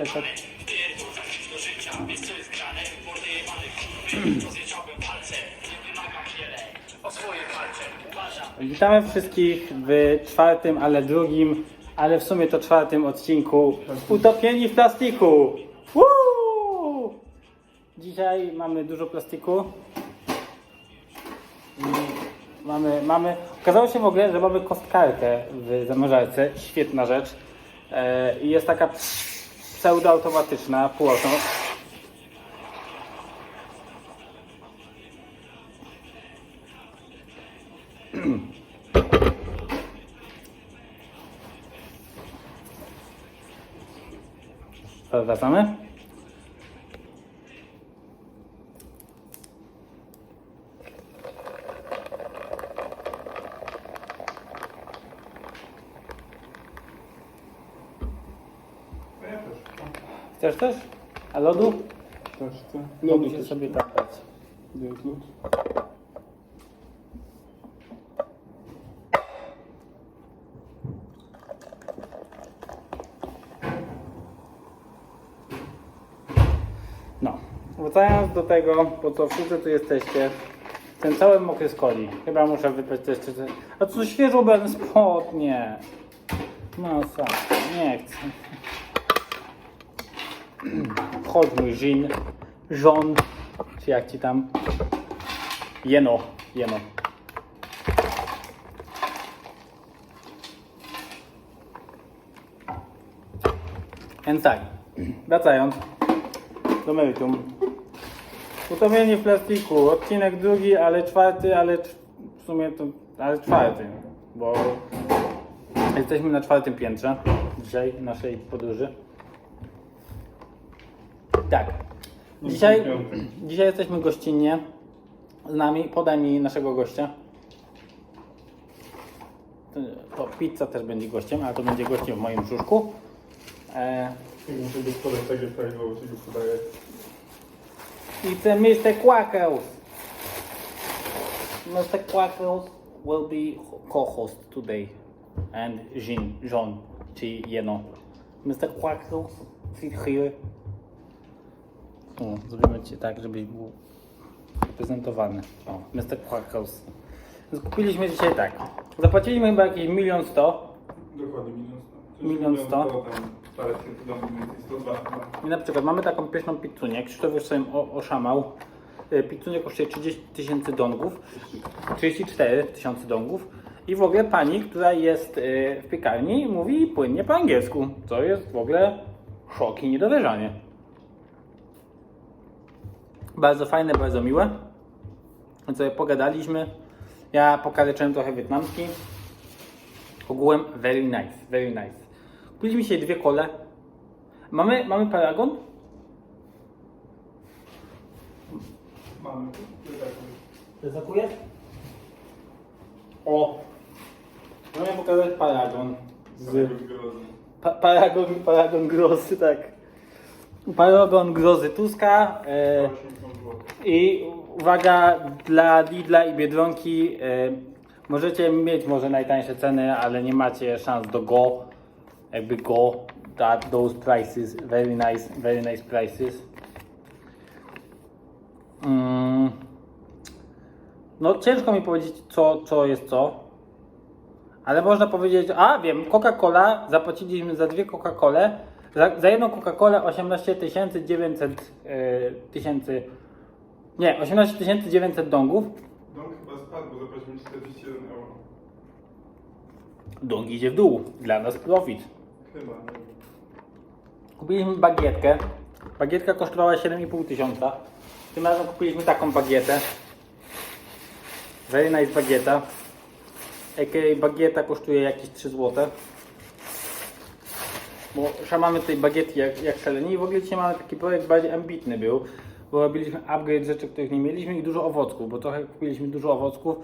Witamy wszystkich w czwartym, ale drugim, ale w sumie to czwartym odcinku Utopieni w plastiku. Woo! Dzisiaj mamy dużo plastiku. I Mamy, mamy, okazało się w ogóle, że mamy kostkarkę w zamrażarce, świetna rzecz. E, I jest taka pseudoautomatyczna, półautomatyczna. Wracamy? Chcesz też? A lodu? Też chcę. Lodu się sobie tak dać. Jest lód. No. Wracając do tego, po co wszyscy tu jesteście, ten cały mokry z coli. Chyba muszę wybrać to jeszcze. coś. A co świeżo ubrany spodnie? Masa. Nie chcę. Chodź mój żin. Żon. Czy jak ci tam? Jeno. Jeno. Więc tak. Wracając do meritum. Utopienie w plastiku. Odcinek drugi, ale czwarty, ale w sumie to, ale czwarty, bo jesteśmy na czwartym piętrze dzisiaj naszej podróży. Tak. Dzisiaj, dzisiaj jesteśmy gościnnie z nami. Podaj mi naszego gościa. To- pizza też będzie gościem, ale to będzie gościem w moim brzuszku. E, Muszę być podać tak, prawidłowo podaje. It's a Mr. Quackles. Mr. Quackles will be co-host today. And Jean, Jean, czy Jeno. Mr. Quackles, sit here. O, zrobimy ci tak, żebyś był reprezentowany. O, Mr. Więc kupiliśmy dzisiaj tak. Zapłaciliśmy chyba jakieś milion sto. Dokładnie milion sto. Milion sto. Parę tysięcy domów, mniej więcej 102 chyba. I na przykład mamy taką pyszną pizzunię. Krzysztof już sobie o- oszamał. Y, Pizzunia kosztuje 30 tysięcy dongów. 34 tysiące dongów. I w ogóle pani, która jest y, w piekarni, mówi płynnie po angielsku. Co jest w ogóle szok i niedowierzanie. Bardzo fajne, bardzo miłe. Sobie pogadaliśmy. Ja pokaleczyłem trochę wietnamski. Ogółem very nice, very nice. Kupiliśmy dzisiaj dwie kole. Mamy, mamy paragon? Mamy. Zakuje? O! Mamy pokazać paragon. Z pa, paragon, paragon grozy, tak. Paragon grozy Tuska. E, 80 zł. I uwaga, dla Lidla i Biedronki e, możecie mieć może najtańsze ceny, ale nie macie szans do go, jakby go, that those prices, very nice, very nice prices. Mm. No ciężko mi powiedzieć co, co jest co, ale można powiedzieć, a wiem, Coca-Cola, zapłaciliśmy za dwie Coca-Cole, za, za jedną Coca-Colę 18 900 e, tysięcy, nie, 18 900 dongów. Dom chyba spadł, bo zapłaciliśmy 41 euro. Dong idzie w dół, dla nas profit. Chyba, nie wiem. Kupiliśmy bagietkę. Bagietka kosztowała 7,5 tysiąca. Tym razem kupiliśmy taką bagietę. Very nice bagieta. A.k.a. bagieta kosztuje jakieś 3 zł. Bo szamamy tej bagiety jak, jak szaleni i w ogóle dzisiaj mamy taki projekt bardziej ambitny był. Bo robiliśmy upgrade rzeczy, których nie mieliśmy i dużo owocków, bo trochę kupiliśmy dużo owocków,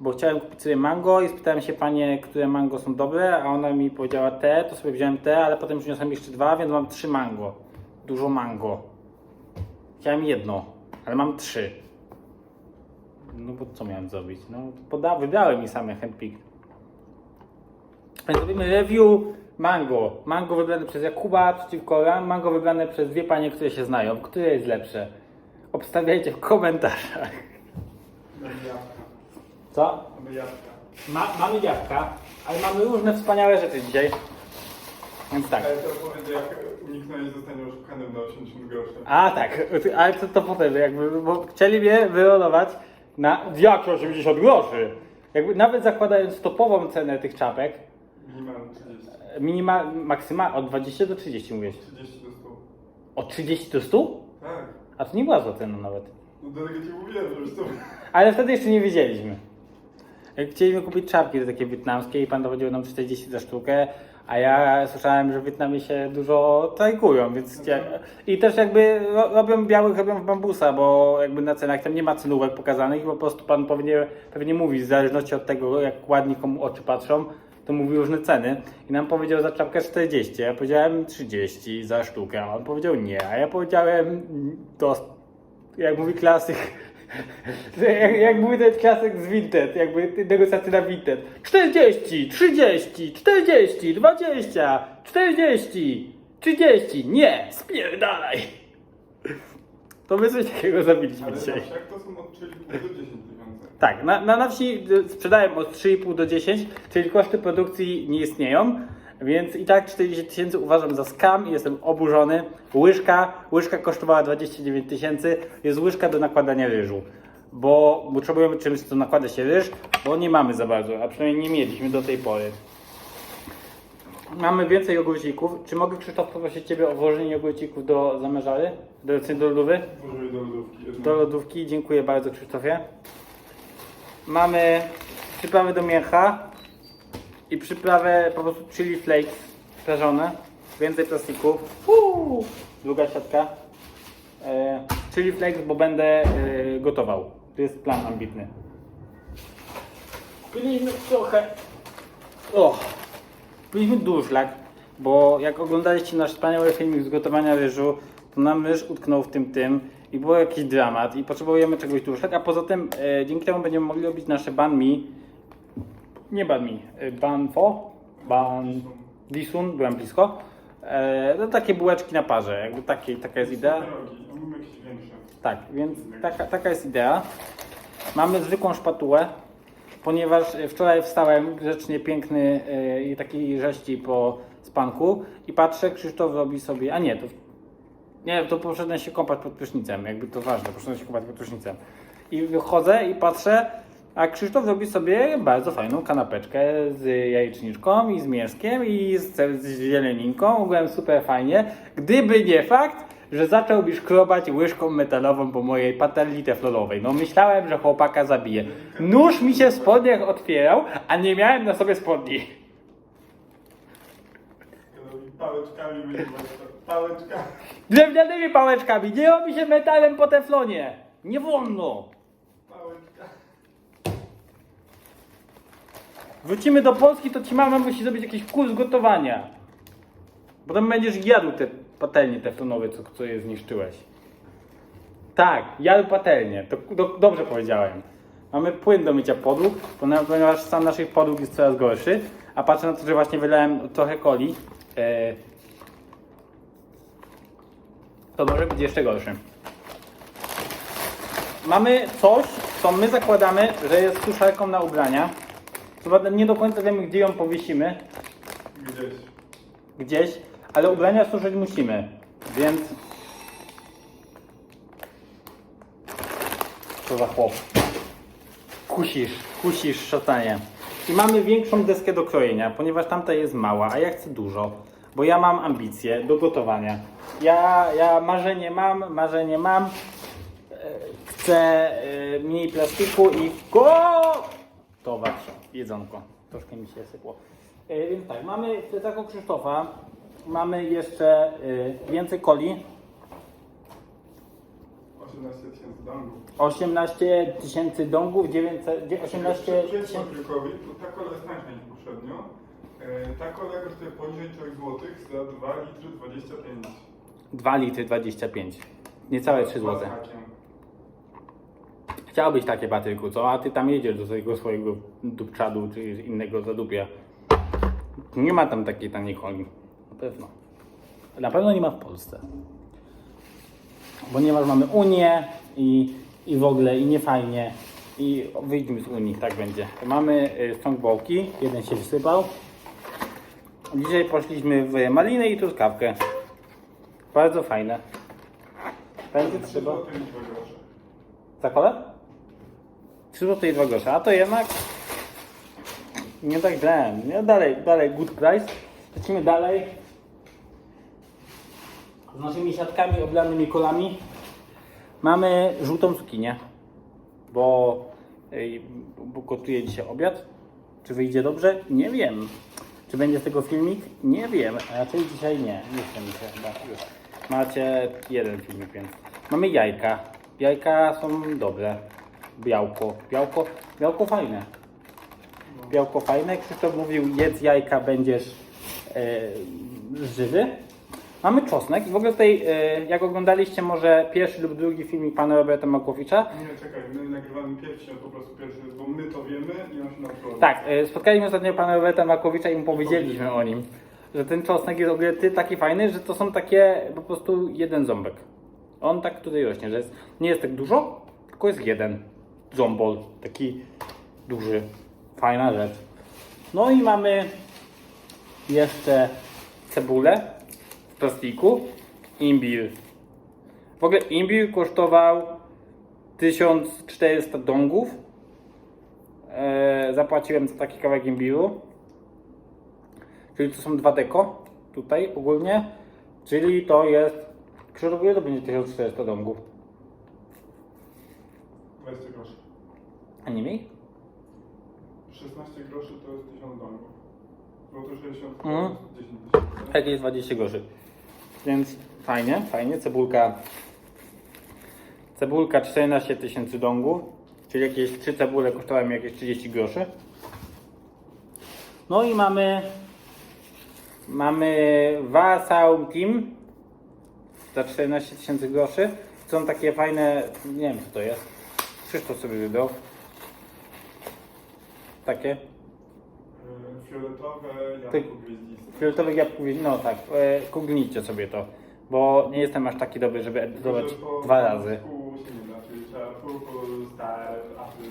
bo chciałem kupić sobie mango i spytałem się panie, które mango są dobre, a ona mi powiedziała te, to sobie wziąłem te, ale potem przyniosłem jeszcze dwa, więc mam trzy mango. Dużo mango. Chciałem jedno, ale mam trzy. No bo co miałem zrobić? No poda- wybrałem mi same handpick. Więc robimy review Mango. Mango wybrane przez Jakuba przeciwko Ram. Mango wybrane przez dwie panie, które się znają. Które jest lepsze? Obstawiajcie w komentarzach. Co? Mamy jabłka. Ma, mamy jabłka, ale mamy różne wspaniałe rzeczy dzisiaj. Więc tak. Ale teraz będzie jak oszukanym na 80 groszy. A tak, ale to, to potem jakby, bo chcieli mnie wyrolować na jak 80 groszy. Jakby nawet zakładając topową cenę tych czapek, Minimalnie 30. minimal, maksymalnie od 20 do 30 mówisz. 30 do 100. Od 30 do 100? Tak. A to nie była zła cena nawet. No do tego ci mówiłem, że już to... Ale wtedy jeszcze nie wiedzieliśmy. Chcieliśmy kupić czapki takie wietnamskie i pan dowodził nam 40 za sztukę, a ja słyszałem, że w Wietnamie się dużo tajkują, więc ja, i też jakby ro- robią białych, robią w bambusa, bo jakby na cenach tam nie ma cenówek pokazanych i po prostu pan pewnie, pewnie mówi, w zależności od tego jak ładnie komu oczy patrzą, to mówi różne ceny i nam powiedział za czapkę 40, ja powiedziałem 30 za sztukę, a on powiedział nie, a ja powiedziałem to jak mówi klasyk, jak, jak mówi ten klasyk z Vinted, jakby negocjacje na Vinted. 40, 30, 40, 20, 40, 30, nie, spierdalaj. To my coś takiego zabiliśmy Ale dzisiaj. jak to są od 3,5 do 10 tysięcy. Tak, na, na, na wsi y, sprzedałem od 3,5 do 10, czyli koszty produkcji nie istnieją, więc i tak 40 tysięcy uważam za skam i jestem oburzony. Łyżka, łyżka kosztowała 29 tysięcy, jest łyżka do nakładania ryżu, bo potrzebujemy czymś, co nakłada się ryż, bo nie mamy za bardzo, a przynajmniej nie mieliśmy do tej pory. Mamy więcej jogurcików. Czy mogę Krzysztof poprosić Ciebie o włożenie jogurcików do zamierzary? Do, do lodówy? Włożyli do lodówki. Do lodówki, dziękuję bardzo Krzysztofie. Mamy przyprawy do mięcha i przyprawę po prostu chili flakes prażone. Więcej plastiku. Uuu, druga siatka. E, chili flakes, bo będę e, gotował. To jest plan ambitny. Kupiliśmy trochę. O, kupiliśmy durszlak, bo jak oglądaliście nasz wspaniały filmik z gotowania ryżu, to nam ryż utknął w tym tym i był jakiś dramat i potrzebujemy czegoś durszlak, a poza tym e, dzięki temu będziemy mogli robić nasze banh mi, nie banh mi, e, banh pho, banh disun, byłem blisko, e, no takie bułeczki na parze, jakby takie, taka jest idea. Tak, więc taka, taka jest idea. Mamy zwykłą szpatułę, ponieważ e, wczoraj wstałem grzecznie piękny e, i taki rześci po spanku i patrzę, Krzysztof robi sobie, a nie, to nie, to poszedłem się kąpać pod prysznicem, jakby to ważne, poszedłem się kąpać pod prysznicem. I wychodzę i patrzę, a Krzysztof robi sobie bardzo fajną kanapeczkę z jajeczniczką i z mięskiem i z, z zieleninką. Byłem super fajnie. Gdyby nie fakt, że zaczął mi szkrobać łyżką metalową po mojej patelni teflonowej. No myślałem, że chłopaka zabije. Nóż mi się w spodniach otwierał, a nie miałem na sobie spodni. Pałeczkami będzie Pałeczkami. Drewnianymi pałeczkami, nie robi się metalem po teflonie. Nie wolno. Pałeczka. Wrócimy do Polski, to ci mama musi zrobić jakiś kurs gotowania. Potem będziesz jadł te patelnie teflonowe, co, co je zniszczyłeś. Tak, jadł patelnie. To do, dobrze powiedziałem. Mamy płyn do mycia podłóg, ponieważ stan naszych podłóg jest coraz gorszy. A patrzę na to, że właśnie wylałem trochę coli. E, to może być jeszcze gorszy. Mamy coś, co my zakładamy, że jest suszarką na ubrania. Co nie do końca wiemy, gdzie ją powiesimy, Gdzieś. gdzieś, ale ubrania suszyć musimy, więc... Co za chłop. Kusisz, kusisz szatanie. I mamy większą deskę do krojenia, ponieważ tamta jest mała, a ja chcę dużo, bo ja mam ambicje do gotowania. Ja, ja marzenie mam, marzenie mam. E, Chcę e, mniej plastiku i gotować jedzonko. Troszkę mi się sypło. E, Więc tak, mamy plecaku Krzysztofa, mamy jeszcze e, więcej coli, 18 tysięcy dongów. 18 tysięcy dongów, 900, dzie- 18 Przyjdź tysięcy... Ta kola jest tańsza niż poprzednio. E, Ta kola kosztuje poniżej 3 zł za 2 litry 25. 2 litry 25. Niecałe 3 Dwa z zł. Chciałbyś takie Patryku, co? A ty tam jedziesz do swojego swojego dupczadu czy innego zadupia. Nie ma tam takiej taniej coli. Na pewno. Na pewno nie ma w Polsce. Ponieważ mamy Unię i, i w ogóle i nie fajnie. I wyjdźmy z Unii, tak będzie. Mamy y, strągbołki, jeden się wysypał. Dzisiaj poszliśmy w malinę i truskawkę. Bardzo fajne. Będzie 3 trzeba. zł i 2 grosze. Za kole? 3 zł i 2 grosze. A to jednak nie tak źle. Nie, dalej, dalej, good price. Lecimy dalej. Z naszymi siatkami oblanymi kolami. Mamy żółtą cukinię, bo, bo gotuję dzisiaj obiad. Czy wyjdzie dobrze? Nie wiem. Czy będzie z tego filmik? Nie wiem. Raczej dzisiaj nie. Nie chcę mi się chyba. Macie jeden filmik, więc. Mamy jajka. Jajka są dobre. Białko. Białko, białko fajne. Białko fajne. Krzysztof mówił, jedz jajka, będziesz e, żywy. Mamy czosnek i w ogóle tutaj, e, jak oglądaliście może pierwszy lub drugi filmik pana Roberta Makowicza, Nie, czekaj, my nagrywamy pierwszy, a po prostu pierwszy jest, bo my to wiemy i on się przychodzi. Tak, e, spotkaliśmy ostatnio pana Roberta Makowicza i mu powiedzieliśmy o nim, że ten czosnek jest w ogóle ty- taki fajny, że to są takie po prostu jeden ząbek. On tak tutaj rośnie, że jest, nie jest tak dużo, tylko jest jeden ząbol, taki duży, fajna rzecz. No i mamy jeszcze cebulę plastiku, imbir. W ogóle imbir kosztował 1400 dongów. E, zapłaciłem za taki kawałek imbiru. Czyli to są dwa deko tutaj ogólnie. Czyli to jest. Krzyżowo to będzie 1400 dongów? 20 groszy. A nie mniej? 16 groszy to jest 1000 dongów. Złoto 60 to Mhm. jest 10 tysięcy. Tak jest 20 groszy. Więc fajnie, fajnie. Cebulka. Cebulka 14 tysięcy dongów. Czyli jakieś 3 cebule kosztowały mi jakieś 30 groszy. No i mamy mamy Warsaw Team za 14 tysięcy groszy. Są takie fajne, nie wiem co to jest. Krzysztof sobie wybrał. Takie. Fioletowe, jabłko gwieździste. Fioletowych jabłków, no tak, e, googlnijcie sobie to, bo nie jestem aż taki dobry, żeby edytować po dwa razy. polsku się nie da, czyli trzeba purple, star, apple,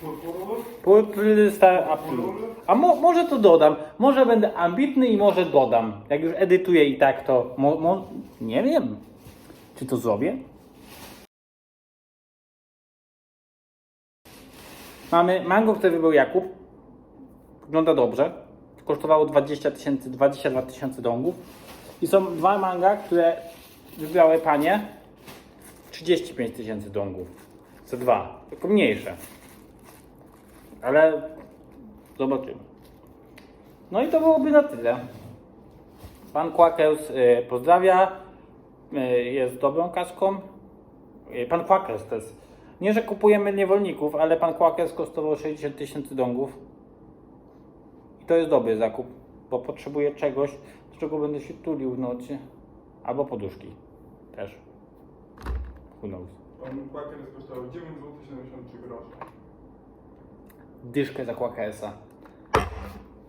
purple, Purple Star Apple. A mo, może to dodam, może będę ambitny i może dodam. Jak już edytuję i tak to, mo, mo, nie wiem, czy to zrobię. Mamy mango, które wybrał Jakub. Wygląda dobrze. Kosztowało 20 tysięcy, 22 tysięcy dongów. I są dwa manga, które wybrały panie. 35 tysięcy dongów. Za dwa. Tylko mniejsze. Ale zobaczymy. No i to byłoby na tyle. Pan Quakers y, pozdrawia. Y, jest dobrą kaską. Y, pan Quakers to jest. Nie, że kupujemy niewolników, ale pan Quakers kosztował 60 tysięcy dongów. To jest dobry zakup, bo potrzebuję czegoś, do czego będę się tulił w nocy. Albo poduszki. Też. Who knows. Pan Quaker kosztował 9 zł 73 grosze. dyszkę za Quakersa.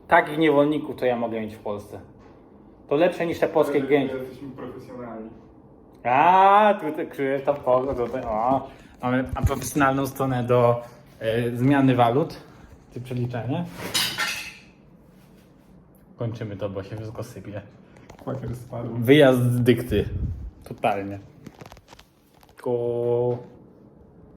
Takich niewolników to ja mogę mieć w Polsce. To lepsze niż te polskie gęsi. Jesteśmy profesjonalni. A, tutaj Krzysztof Pogo, tutaj, o. Mamy profesjonalną stronę do e, zmiany walut, czy przeliczenia. Kończymy to, bo się wszystko sypie. Quaker spadł. Wyjazd z dykty. Totalnie. Ko...